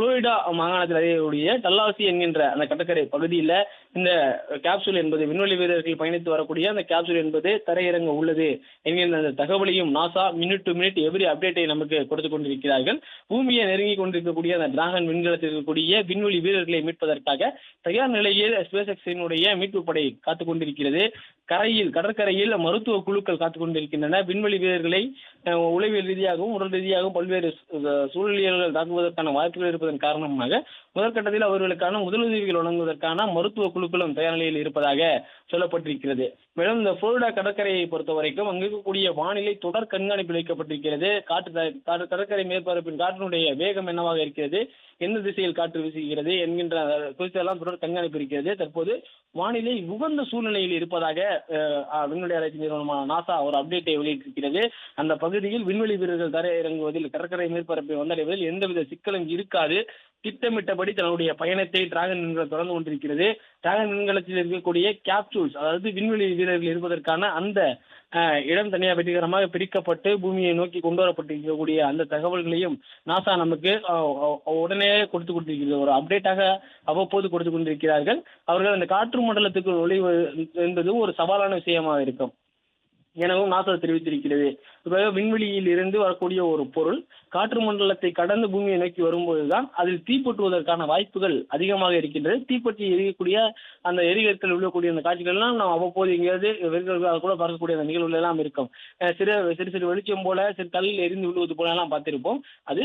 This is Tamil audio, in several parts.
புளோரிடா மாகாணத்தில் அறியக்கூடிய டல்லாசி என்கின்ற அந்த கடற்கரை பகுதியில் இந்த கேப்சூல் என்பது விண்வெளி வீரர்கள் பயணித்து வரக்கூடிய அந்த கேப்சூல் என்பது தரையிறங்க உள்ளது என்கின்ற அந்த தகவலையும் NASA minute to minute every அப்டேட்டை நமக்கு கொடுத்து கொண்டிருக்கிறார்கள். பூமியை நெருங்கி கொண்டிருக்கக்கூடிய அந்த டிராகன் விண்கலத்தில் இருக்கக்கூடிய விண்வெளி வீரர்களை மீட்பதற்காக தயார் நிலையில் ஸ்பேஸ் எக்ஸினுடைய மீட்பு படை காத்துக் கொண்டிருக்கிறது. கரையில் கடற்கரையில் மருத்துவ குழுக்கள் காத்துக் கொண்டிருக்கின்றன. விண்வெளி வீரர்களை உளவியல் ரீதியாகவும் உடல் ரீதியாகவும் பல்வேறு சூழலியல்கள் தாக்குவதற்கான வாய்ப்புகள் இருப்பதன் காரணமாக முதற்கட்டத்தில் அவர்களுக்கான முதலுதவிகள் வழங்குவதற்கான மருத்துவ குழுக்களும் தயார் நிலையில் இருப்பதாக சொல்லப்பட்டிருக்கிறது. மேலும் இந்த புளோரிடா கடற்கரையை பொறுத்த வரைக்கும் அங்கு இருக்கக்கூடிய வானிலை தொடர் கண்காணிப்பில் வைக்கப்பட்டிருக்கிறது. காற்று காற்று கடற்கரை மேற்பரப்பின் காற்றினுடைய வேகம் என்னவாக இருக்கிறது? எந்த திசையில் காற்று வீசுகிறது? என்கின்ற குறித்தெல்லாம் தொடர் கண்காணிப்பு இருக்கிறது. தற்போது வானிலை உகந்த சூழ்நிலையில் இருப்பதாக விண்வெளி ஆராய்ச்சி நிறுவனமான நாசா ஒரு அப்டேட்டை வெளியிட்டிருக்கிறது. அந்த பகுதியில் விண்வெளி வீரர்கள் தரை இறங்குவதில் கடற்கரை மேற்பரப்பை வந்தடைவதில் எந்தவித சிக்கலும் இருக்காது. திட்டமிட்டபடி தன்னுடைய பயணத்தை டிராகன் விண்கலம் தொடர்ந்து கொண்டிருக்கிறது. டிராகன் விண்கலத்தில் இருக்கக்கூடிய கேப்சூல்ஸ் அதாவது விண்வெளி வீரர்கள் இருப்பதற்கான அந்த இடம் தனியாக வெற்றிகரமாக பிரிக்கப்பட்டு பூமியை நோக்கி கொண்டு வரப்பட்டிருக்கக்கூடிய அந்த தகவல்களையும் நாசா நமக்கு உடனே கொடுத்து கொண்டிருக்கிறது. ஒரு அப்டேட்டாக அவ்வப்போது கொடுத்து கொண்டிருக்கிறார்கள். அவர்கள் அந்த காற்று மண்டலத்துக்குள் நுழைவு என்பது ஒரு சவாலான விஷயமாக இருக்கும். எனவும் நாசா தெரிவித்திருக்கிறது. இப்போ விண்வெளியில் இருந்து வரக்கூடிய ஒரு பொருள் காற்று மண்டலத்தை கடந்து பூமியை நோக்கி வரும்போதுதான் அதில் தீப்பற்றுவதற்கான வாய்ப்புகள் அதிகமாக இருக்கின்றது. தீப்பற்றி எரியக்கூடிய அந்த எரிகற்கள் விழக்கூடிய அந்த காட்சிகள்லாம் நாம் அவ்வப்போது எங்கேயாவது வெறுகளாக கூட பார்க்கக்கூடிய அந்த நிகழ்வுகள் எல்லாம் இருக்கும். சிறு சிறு சிறு வெளிச்சம் போல சிறு கல்லில் எரிந்து விழுவது போல எல்லாம் பார்த்திருப்போம். அது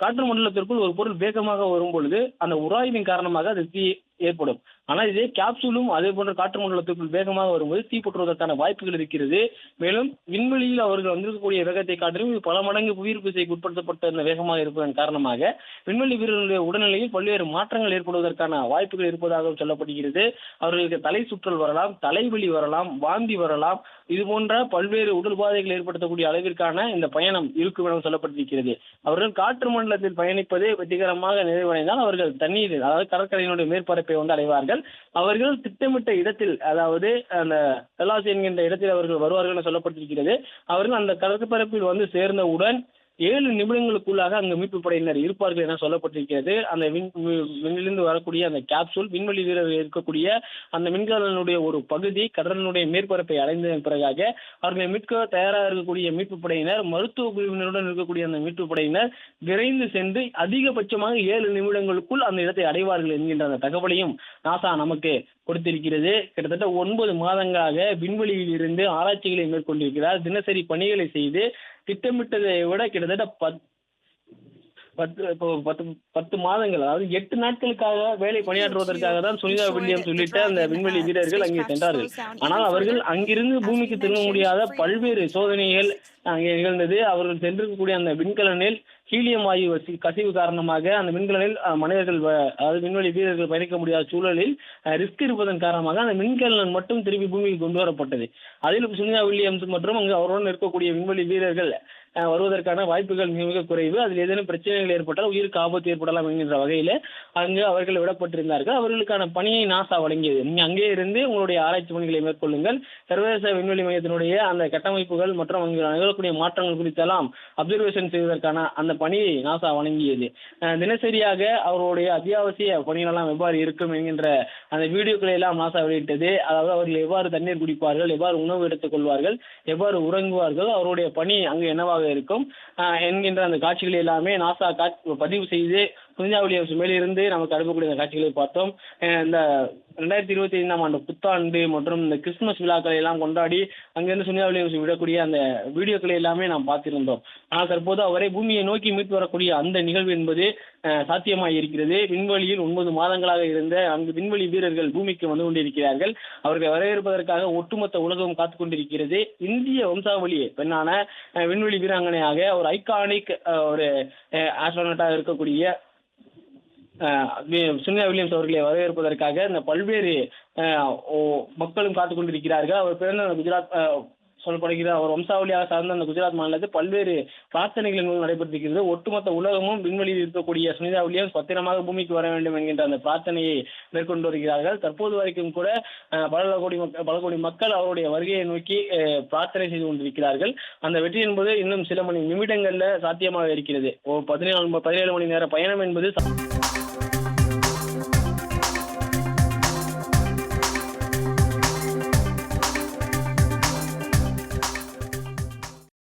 காற்று மண்டலத்திற்குள் ஒரு பொருள் வேகமாக வரும் பொழுது அந்த உராய்வின் காரணமாக அது தீ ஏற்படும். ஆனால் இதே கேப்சூலும் அதே போன்ற காற்று மண்டலத்துக்குள் வேகமாக வரும்போது தீப்பற்றுவதற்கான வாய்ப்புகள் இருக்கிறது. மேலும் விண்வெளியில் அவர்கள் வந்திருக்கக்கூடிய வேகத்தை காட்டிலும் இது பல மடங்கு புவியீர்ப்பு விசைக்கு உட்படுத்தப்பட்ட வேகமாக இருப்பதன் காரணமாக விண்வெளி வீரர்களுடைய உடல்நிலையில் பல்வேறு மாற்றங்கள் ஏற்படுவதற்கான வாய்ப்புகள் இருப்பதாகவும் சொல்லப்படுகிறது. அவர்களுக்கு தலை சுற்றல் வரலாம் தலைவலி வரலாம் வாந்தி வரலாம். இது போன்ற பல்வேறு உடல் பாதைகள் ஏற்படுத்தக்கூடிய அளவிற்கான இந்த பயணம் இருக்கும் என சொல்லப்பட்டிருக்கிறது. அவர்கள் காற்று மண்டலத்தில் பயணிப்பது வெற்றிகரமாக நிறைவடைந்தால் அவர்கள் தண்ணீர் அதாவது கடற்கரையினுடைய இழப்பை வந்து அடைவார்கள். அவர்கள் திட்டமிட்ட இடத்தில் அதாவது அந்த தலாசி என்கின்ற இடத்தில் அவர்கள் வருவார்கள் என சொல்லப்பட்டிருக்கிறது அவர்கள் அந்த கடற்பரப்பில் வந்து சேர்ந்தவுடன் ஏழு நிமிடங்களுக்குள்ளாக அங்கு மீட்பு படையினர் இருப்பார்கள் என சொல்லப்பட்டிருக்கிறது. அந்த விண் விண்ணிலிருந்து வரக்கூடிய அந்த கேப்சூல் விண்வெளி வீரர்கள் இருக்கக்கூடிய அந்த மின்கலனுடைய ஒரு பகுதி கடலினுடைய மேற்பரப்பை அடைந்ததன் பிறகாக அவர்களை மீட்க தயாராக இருக்கக்கூடிய மீட்பு படையினர் மருத்துவ குழுவினருடன் இருக்கக்கூடிய அந்த மீட்பு படையினர் விரைந்து சென்று அதிகபட்சமாக ஏழு நிமிடங்களுக்குள் அந்த இடத்தை அடைவார்கள் என்கின்ற அந்த தகவலையும் நாசா நமக்கு கொடுத்திருக்கிறது. கிட்டத்தட்ட ஒன்பது மாதங்களாக விண்வெளியில் இருந்து ஆராய்ச்சிகளை மேற்கொண்டிருக்கிறார். தினசரி பணிகளை செய்து திட்டமிட்டதை விட கிட்டத்தட்ட பத் பத்து பத்து பத்து மாதங்கள் அதாவது எட்டு நாட்களுக்காக வேலை பணியாற்றுவதற்காக தான் சுனிதா வில்லியம்ஸ் உள்ளிட்ட அந்த விண்வெளி வீரர்கள் அங்கே சென்றார்கள். ஆனால் அவர்கள் அங்கிருந்து பூமிக்கு திரும்ப முடியாத பல்வேறு சோதனைகள் அங்கே நிகழ்ந்தது. அவர்கள் சென்றிருக்கக்கூடிய அந்த விண்கலனில் ஹீலியம் வாயு வசி- கசிவு காரணமாக அந்த விண்கலனில் மனிதர்கள் வ- அதாவது விண்வெளி வீரர்கள் பயணிக்க முடியாத சூழலில் ரிஸ்க் இருப்பதன் காரணமாக அந்த விண்கலன் மட்டும் திரும்பி பூமிக்கு கொண்டு வரப்பட்டது. அதில் சுனிதா வில்லியம்ஸ் மற்றும் அங்கு அவருடன் இருக்கக்கூடிய விண்வெளி வீரர்கள் வருவதற்கான வாய்ப்புகள் மிக மிக குறைவு. அதில் ஏதேனும் பிரச்சனைகள் ஏற்பட்டால் உயிருக்கு ஆபத்து ஏற்படலாம் என்கின்ற வகையில் அங்கு அவர்கள் விடப்பட்டிருந்தார்கள். அவர்களுக்கான பணியை நாசா வழங்கியது. நீங்க அங்கே இருந்து உங்களுடைய ஆராய்ச்சி பணிகளை மேற்கொள்ளுங்கள். சர்வதேச விண்வெளி மையத்தினுடைய அந்த கட்டமைப்புகள் மற்றும் அங்கு நிகழக்கூடிய மாற்றங்கள் குறித்தெல்லாம் அப்சர்வேஷன் செய்வதற்கான அந்த பணியை நாசா வழங்கியது தினசரியாக அவருடைய அத்தியாவசிய பணிகளெல்லாம் எவ்வாறு இருக்கும் என்கின்ற அந்த வீடியோக்களை எல்லாம் நாசா வெளியிட்டது. அதாவது அவர்கள் எவ்வாறு தண்ணீர் குடிப்பார்கள் எவ்வாறு உணவு எடுத்துக் கொள்வார்கள் எவ்வாறு உறங்குவார்கள் அவருடைய பணி அங்கு என்னவாக இருக்கும் என்கின்ற அந்த காட்சிகளை எல்லாமே நாசா காட்சி பதிவு செய்து புனிதா மேலிருந்து நமக்கு அனுப்பக்கூடிய அந்த காட்சிகளை பார்த்தோம். இந்த ரெண்டாயிரத்தி இருபத்தி ஐந்தாம் ஆண்டு புத்தாண்டு மற்றும் இந்த கிறிஸ்துமஸ் விழாக்களை எல்லாம் கொண்டாடி அங்கிருந்து சுனிதா வில்லியம்ஸ் விடக்கூடிய அந்த வீடியோக்களை எல்லாமே நாம் பார்த்திருந்தோம். ஆனால் தற்போது அவரை பூமியை நோக்கி மீட்டு வரக்கூடிய அந்த நிகழ்வு என்பது சாத்தியமாக இருக்கிறது விண்வெளியில் ஒன்பது மாதங்களாக இருந்த அங்கு விண்வெளி வீரர்கள் பூமிக்கு வந்து கொண்டிருக்கிறார்கள். அவர்களை வரவேற்பதற்காக ஒட்டுமொத்த உலகம் காத்து கொண்டிருக்கிறது. இந்திய வம்சாவளி பெண்ணான விண்வெளி வீராங்கனையாக ஒரு ஐகானிக் ஒரு ஆஸ்ட்ரானட்டாக இருக்கக்கூடிய சுனிதா வில்லியம்ஸ் அவர்களை வரவேற்பதற்காக இந்த பல்வேறு மக்களும் காத்துக் கொண்டிருக்கிறார்கள். அவர் பிறந்த குஜராத் சொல்லப்படுகிறது. அவர் வம்சாவளியாக சார்ந்த அந்த குஜராத் மாநிலத்தில் பல்வேறு பிரார்த்தனைகள் என்பது நடைபெற்றிருக்கிறது. ஒட்டுமொத்த உலகமும் விண்வெளியில் இருக்கக்கூடிய சுனிதா வில்லியம்ஸ் பத்திரமாக பூமிக்கு வர வேண்டும் என்கின்ற அந்த பிரார்த்தனையை மேற்கொண்டு வருகிறார்கள். தற்போது வரைக்கும் கூட பல கோடி மக்கள் பல கோடி மக்கள் அவருடைய வருகையை நோக்கி பிரார்த்தனை செய்து கொண்டிருக்கிறார்கள். அந்த வெற்றி என்பது இன்னும் சில மணி நிமிடங்கள்ல சாத்தியமாக இருக்கிறது. ஓ பதினேழு பதினேழு மணி நேர பயணம் என்பது